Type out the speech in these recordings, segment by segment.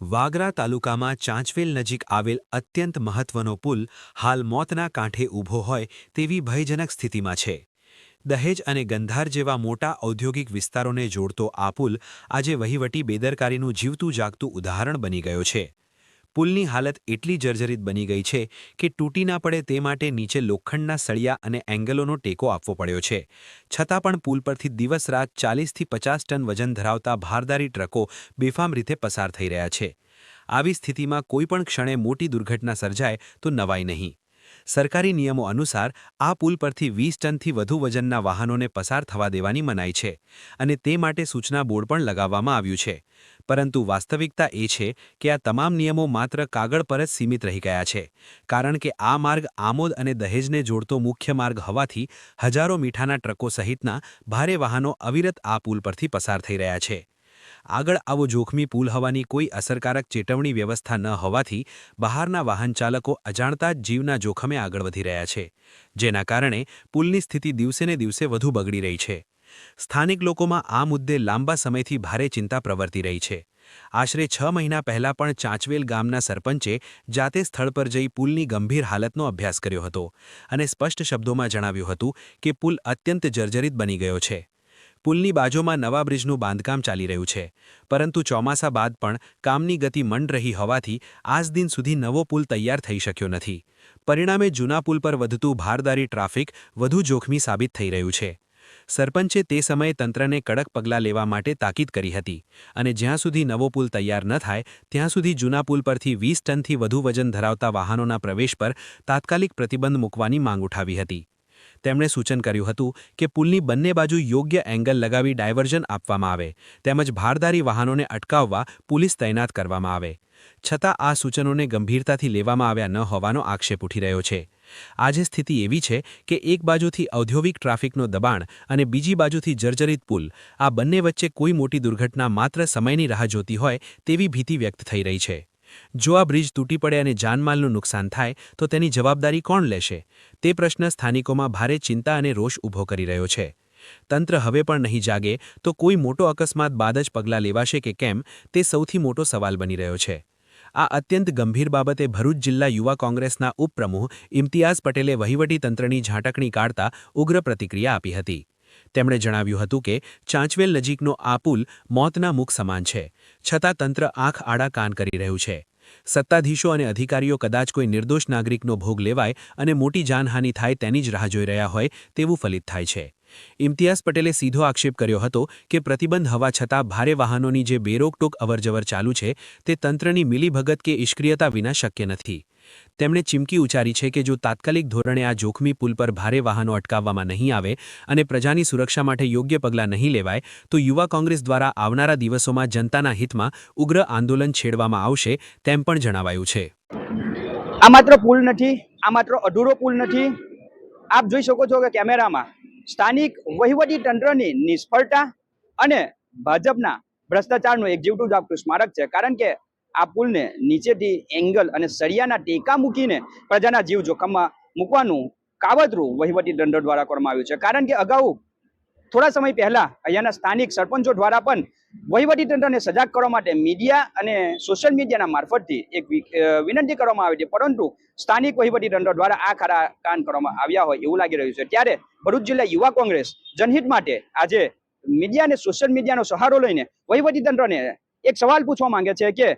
વાગરા તાલુકામાં ચાંચવેલ નજીક આવેલ અત્યંત મહત્વનો પુલ હાલ મોતના કાંઠે ઊભો હોય તેવી ભયજનક સ્થિતિમાં છે. દહેજ અને ગંધાર જેવા મોટા ઔદ્યોગિક વિસ્તારોને જોડતો આ પુલ આજે વહીવટી બેદરકારીનું જીવતું જાગતું ઉદાહરણ બની ગયો છે. પુલની હાલત એટલી જર્જરિત બની ગઈ છે કે તૂટી ના પડે તે માટે નીચે લોખંડના સળિયા અને એંગલોનો ટેકો આપવો પડ્યો છે. છતાં પણ પુલ પરથી દિવસ રાત ચાલીસથી પચાસ ટન વજન ધરાવતા ભારદારી ટ્રકો બેફામ રીતે પસાર થઈ રહ્યા છે. આવી સ્થિતિમાં કોઈપણ ક્ષણે મોટી દુર્ઘટના સર્જાય તો નવાઈ નહીં. સરકારી નિયમો અનુસાર આ પુલ પરથી વીસ ટનથી વધુ વજનના વાહનોને પસાર થવા દેવાની મનાઈ છે અને તે માટે સૂચના બોર્ડ પણ લગાવવામાં આવ્યું છે. પરંતુ વાસ્તવિકતા એ છે કે આ તમામ નિયમો માત્ર કાગળ પર જ સીમિત રહી ગયા છે, કારણ કે આ માર્ગ આમોદ અને દહેજને જોડતો મુખ્ય માર્ગ હોવાથી હજારો મીઠાના ટ્રકો સહિતના ભારે વાહનો અવિરત આ પુલ પરથી પસાર થઈ રહ્યા છે. આગળ આવો જોખમી પુલ હવાની કોઈ અસરકારક ચેતવણી વ્યવસ્થા ન હોવાથી બહારના વાહન ચાલકો અજાણતા જ જીવના જોખમે આગળ વધી રહ્યા છે, જેના કારણે પુલની સ્થિતિ દિવસેને દિવસે વધુ બગડી રહી છે. સ્થાનિક લોકોમાં આ મુદ્દે લાંબા સમયથી ભારે ચિંતા પ્રવર્તી રહી છે. આશરે છ મહિના પહેલા પણ ચાંચવેલ ગામના સરપંચે જાતે સ્થળ પર જઈ પુલની ગંભીર હાલતનો અભ્યાસ કર્યો હતો અને સ્પષ્ટ શબ્દોમાં જણાવ્યું હતું કે પુલ અત્યંત જર્જરિત બની ગયો છે. પુલની બાજુમાં નવા બ્રિજનું બાંધકામ ચાલી રહ્યું છે. પરંતુ ચોમાસા બાદ પણ કામની ગતિ મંડ રહી હોવાથી આજ દિન સુધી નવો પુલ તૈયાર થઈ શક્યો નથી. પરિણામે જૂના પુલ પર વધતું ભારદારી ટ્રાફિક વધુ જોખમી સાબિત થઈ રહ્યું છે. સરપંચે તે સમયે તંત્રને કડક પગલાં લેવા માટે તાકીદ કરી હતી અને જ્યાં સુધી નવો પુલ તૈયાર ન થાય, ત્યાં સુધી જૂના પુલ પરથી વીસ ટનથી વધુ વજન ધરાવતા વાહનોના પ્રવેશ પર તાત્કાલિક પ્રતિબંધ મૂકવાની માંગ ઉઠાવી હતી. તેમણે સૂચન કર્યું હતું કે પુલની બંને બાજુ યોગ્ય એંગલ લગાવી ડાયવર્ઝન આપવામાં આવે, તેમજ ભારદારી વાહનોને અટકાવવા પોલીસ તૈનાત કરવામાં આવે. છતાં આ સૂચનોને ગંભીરતાથી લેવામાં આવ્યા ન હોવાનો આક્ષેપ ઉઠી રહ્યો છે. આજે સ્થિતિ એવી છે કે એક બાજુથી ઔદ્યોગિક ટ્રાફિકનો દબાણ અને બીજી બાજુથી જર્જરિત પુલ, આ બંને વચ્ચે કોઈ મોટી દુર્ઘટના માત્ર સમયની રાહ જોતી હોય તેવી ભીતિ વ્યક્ત થઈ રહી છે. જો આ બ્રિજ તૂટી પડે અને જાનમાલનું નુકસાન થાય, તો તેની જવાબદારી કોણ લેશે? તે પ્રશ્ન સ્થાનિકોમાં ભારે ચિંતા અને રોષ ઊભો કરી રહ્યો છે. તંત્ર હવે પણ નહીં જાગે તો કોઈ મોટો અકસ્માત બાદ જ પગલાં લેવાશે કે કેમ, તે સૌથી મોટો સવાલ બની રહ્યો છે. આ અત્યંત ગંભીર બાબતે ભરૂચ જિલ્લા યુવા કોંગ્રેસના ઉપપ્રમુખ ઇમ્તિયાઝ પટેલે વહીવટીતંત્રની ઝાટકણી કાઢતા ઉગ્ર પ્રતિક્રિયા આપી હતી. તેમણે જણાવ્યું હતું કે ચાંચવેલ નજીકનો આ પુલ મોતના મુખ સમાન છે, છતાં તંત્ર આંખ આડા કાન કરી રહ્યું છે. સત્તાધીશો અને અધિકારીઓ કદાચ કોઈ નિર્દોષ નાગરિકનો ભોગ લેવાય અને મોટી જાનહાનિ થાય તેની જ રાહ જોઈ રહ્યા હોય તેવું ફલિત થાય છે. ઇમ્તિયાઝ પટેલે સીધો આક્ષેપ કર્યો હતો કે પ્રતિબંધ હવા છતાં ભારે વાહનોની જે બેરોકટોક અવરજવર ચાલુ છે, તે તંત્રની મિલીભગત કે ઇષ્ક્રિયતા વિના શક્ય નથી. તેમણે ચીમકી ઉચ્ચારી છે કે જો તાત્કાલિક ધોરણે આ જોખમી પુલ પર ભારે વાહનો અટકાવવામાં નહીં આવે અને પ્રજાની સુરક્ષા માટે યોગ્ય પગલાં નહીં લેવાય, તો યુવા કોંગ્રેસ દ્વારા આવનારા દિવસોમાં જનતાના હિતમાં ઉગ્ર આંદોલન છેડવામાં આવશે તેમ પણ જણાવાયું છે. આ માત્ર પુલ નથી, આ માત્ર અધૂરો પુલ નથી. આપ જોઈ શકો છો કે કેમેરામાં સ્થાનિક વહીવટી તંત્રની નિષ્ફળતા અને ભાજપના ભ્રષ્ટાચારનું એક જીવટું જ આપતું સ્મારક છે. કારણ કે આ પુલને નીચેથી એંગલ અને સળિયાના ટેકા મૂકીને પ્રજાના જીવ જોખમમાં મૂકવાનું કાવતરું વહીવટી દંડો દ્વારા કરવામાં આવ્યું છે. કારણ કે અગાઉ થોડા સમય પહેલા અહીંયાના સ્થાનિક સરપંચો દ્વારા પણ વહીવટી તંત્રને સજાગ કરવા માટે મીડિયા અને સોશિયલ મીડિયાના મારફતથી એક વિનંતી કરવામાં આવી હતી. પરંતુ સ્થાનિક વહીવટી તંત્ર દ્વારા આ ખરા કાન કરવામાં આવ્યા હોય એવું લાગી રહ્યું છે. ત્યારે ભરૂચ જિલ્લા યુવા કોંગ્રેસ જનહિત માટે આજે મીડિયા અને સોશિયલ મીડિયાનો સહારો લઈને વહીવટી તંત્રને એક સવાલ પૂછવા માંગે છે કે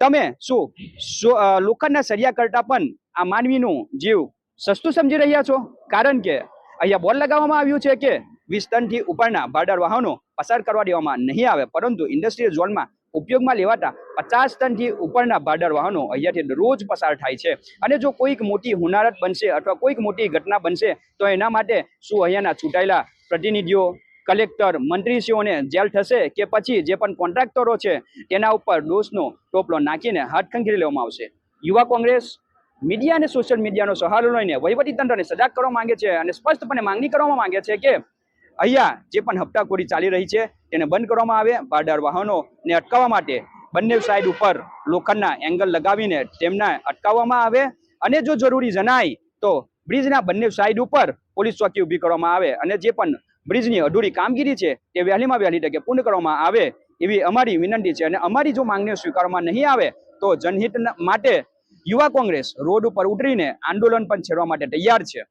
તમે શું? લોખંડના સરિયા કરતા પણ આ માનવીનું જીવ સસ્તું સમજી રહ્યા છો? કારણ કે અહીંયા બોર્ડ લગાવવામાં આવ્યું છે કે વીસ ટનથી ઉપરના ભાડર વાહનો પસાર કરવા દેવામાં નહીં આવે, પરંતુ ઇન્ડસ્ટ્રીયલ ઝોનમાં ઉપયોગમાં લેવાતા પચાસ ટનથી ઉપરના ભાડર વાહનો અહીંયાથી રોજ પસાર થાય છે. અને જો કોઈક મોટી હુનારત બનશે અથવા કોઈક મોટી ઘટના બનશે, તો એના માટે શું અહીંયાના ચૂંટાયેલા પ્રતિનિધિઓ કલેક્ટર મંત્રીશ્રીઓને જેલ થશે કે પછી જે પણ કોન્ટ્રાક્ટરો છે તેના ઉપર દોષનો ટોપલો નાખીને હાથ ખંખેરી લેવામાં આવશે. યુવા કોંગ્રેસ મીડિયા અને સોશિયલ મીડિયાનો સહારો લઈને વહીવટી તંત્રને સજાગ કરવા માંગે છે અને સ્પષ્ટપણે માંગણી કરવામાં માંગે છે કે અહીંયા જે પણ હપ્તાખોરી ચાલી રહી છે તેને બંધ કરવામાં આવે ભાડાર વાહનોને અટકાવવા માટે બંને સાઈડ ઉપર લોખંડના એંગલ લગાવીને તેમને અટકાવવામાં આવે અને જો જરૂરી જણાય તો બ્રિજના બંને સાઈડ ઉપર પોલીસ ચોકી ઊભી કરવામાં આવે અને જે પણ બ્રિજની અધૂરી કામગીરી છે તે વહેલીમાં વહેલી તકે પૂર્ણ કરવામાં આવે એવી અમારી વિનંતી છે અને અમારી જો માંગણીઓ સ્વીકારવામાં નહીં આવે તો જનહિત માટે યુવા કોંગ્રેસ રોડ ઉપર ઉતરીને આંદોલન પણ છેડવા માટે તૈયાર છે.